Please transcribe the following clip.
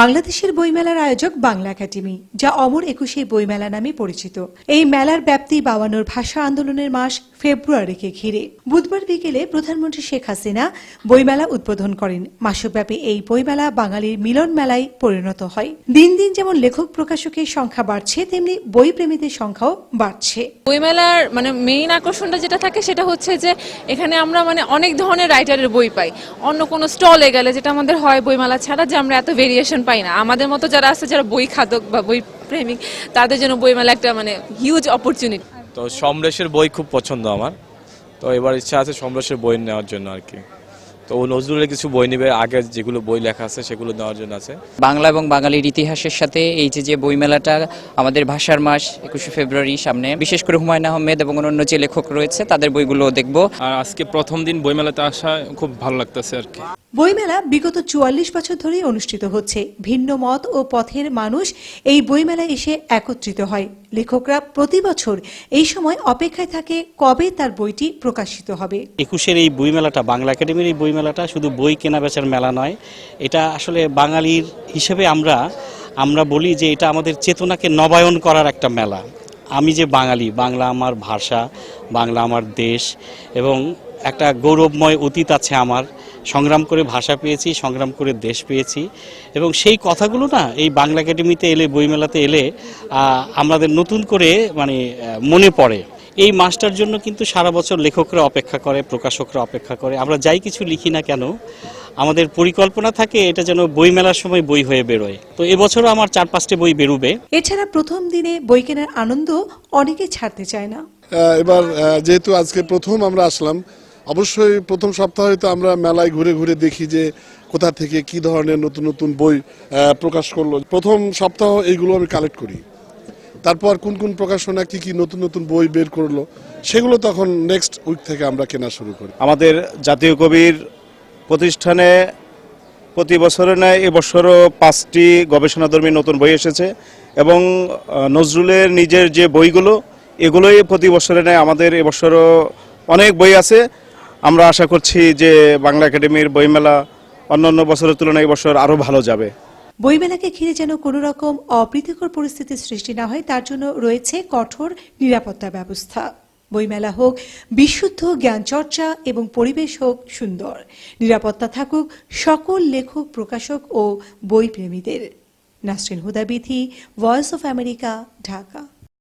বাংলাদেশের বইমেলার আয়োজক বাংলা একাডেমি, যা অমর একুশে বইমেলা নামে পরিচিত। এই মেলার ব্যাপ্তি বাওয়ানোর ভাষা আন্দোলনের মাস ফেব্রুয়ারিকে ঘিরে। বুধবার বিকেলে প্রধানমন্ত্রী শেখ হাসিনা বইমেলা উদ্বোধন করেন। মাসব্যাপী এই বইমেলা বাঙালির মিলন মেলায় পরিণত হয়। দিন দিন যেমন লেখক প্রকাশকের সংখ্যা বাড়ছে, তেমনি বই প্রেমীদের সংখ্যাও বাড়ছে। বইমেলার মানে মেইন আকর্ষণটা যেটা থাকে সেটা হচ্ছে যে, এখানে আমরা মানে অনেক ধরনের রাইটারের বই পাই। অন্য কোনো স্টলে গেলে যেটা আমাদের হয় বইমেলা ছাড়া, যে আমরা এত ভেরিয়েশন পাই না। আমাদের মতো যারা আছে, যারা বই খাদক বা বই প্রেমিক, তাদের জন্য বইমেলা একটা মানে হিউজ অপরচুনিটি তো সমরেশের বই খুব পছন্দ আমার। তো এবার ইচ্ছা আছে সমরেশের বই নেওয়ার জন্য আর কি। তো ও নজরুলের কিছু বই নেবে আগে যেগুলো বই লেখা আছে সেগুলো নেওয়ার জন্য আছে। বাংলা এবং বাঙালির ইতিহাসের সাথে এই যে যে বইমেলাটা আমাদের ভাষার মাস একুশে ফেব্রুয়ারি সামনে বিশেষ করে হুমায়ুন আহমেদ এবং অন্যান্য যে লেখক রয়েছে তাদের বইগুলো দেখব। আর আজকে প্রথম দিন বইমেলাতে আসা খুব ভালো লাগতেছে আর কি। বইমেলা বিগত চুয়াল্লিশ বছর ধরেই অনুষ্ঠিত হচ্ছে। ভিন্ন মত ও পথের মানুষ এই বইমেলায় এসে একত্রিত হয়। লেখকরা প্রতি বছর এই সময় অপেক্ষায় থাকে কবে তার বইটি প্রকাশিত হবে। একুশের এই বইমেলাটা, বাংলা একাডেমির এই বইমেলাটা শুধু বই কেনা বেচার মেলা নয়, এটা আসলে বাঙালির হিসেবে আমরা আমরা বলি যে এটা আমাদের চেতনাকে নবায়ন করার একটা মেলা। আমি যে বাঙালি, বাংলা আমার ভাষা, বাংলা আমার দেশ, এবং একটা গৌরবময় অতীত আছে আমার সংগ্রাম করে ভাষা পেয়েছি সংগ্রাম করে দেশ পেয়েছি। এবং সেই কথাগুলো না এই বাংলা একাডেমিতে এলে বইমেলাতে এলে আমাদের নতুন করে মানে মনে পড়ে। এই মাসটার জন্য কিন্তু সারা বছর লেখকরা অপেক্ষা করে প্রকাশকরা অপেক্ষা করে। আমরা যাই কিছু লিখি না কেন আমাদের পরিকল্পনা থাকে এটা যেন বই মেলার সময় বই হয়ে বেরোয়। তো এবছরও আমার চার পাঁচটি বই বেরোবে। এছাড়া প্রথম দিনে বই কেনার আনন্দ অনেকে ছাড়তে চায় না। এবার যেহেতু আজকে প্রথম আমরা আসলাম অবশ্যই প্রথম সপ্তাহে তো আমরা মেলায় ঘুরে ঘুরে দেখি যে কোথা থেকে কি ধরনের নতুন নতুন বই প্রকাশ করল। প্রথম সপ্তাহ এইগুলো আমি কালেক্ট করি। তারপর কোন কোন প্রকাশনা, কি কি নতুন নতুন বই বের করল, সেগুলো তখন নেক্সট উইক থেকে আমরা কেনা শুরু করি। আমাদের জাতীয় কবির প্রতিষ্ঠানে প্রতি বছরে নেয় এবছরও পাঁচটি গবেষণাধর্মী নতুন বই এসেছে এবং নজরুলের নিজের যে বইগুলো, এগুলোই প্রতি বছরে নেয় আমাদের এবছরও অনেক বই আছে। আমরা আশা করছি যে বাংলা একাডেমির বইমেলা অন্যান্য বছরের তুলনায় এবছর আরও ভালো যাবে। বইমেলাকে ঘিরে যেন কোনো রকম অপ্রীতিকর পরিস্থিতির সৃষ্টি না হয়, তার জন্য রয়েছে কঠোর নিরাপত্তা ব্যবস্থা। বইমেলা হোক, বিশুদ্ধ জ্ঞান চর্চা এবং পরিবেশ হোক সুন্দর। নিরাপত্তা থাকুক সকল লেখক, প্রকাশক ও বই প্রেমীদের Nasrin Hudabithi voice of America Dhaka.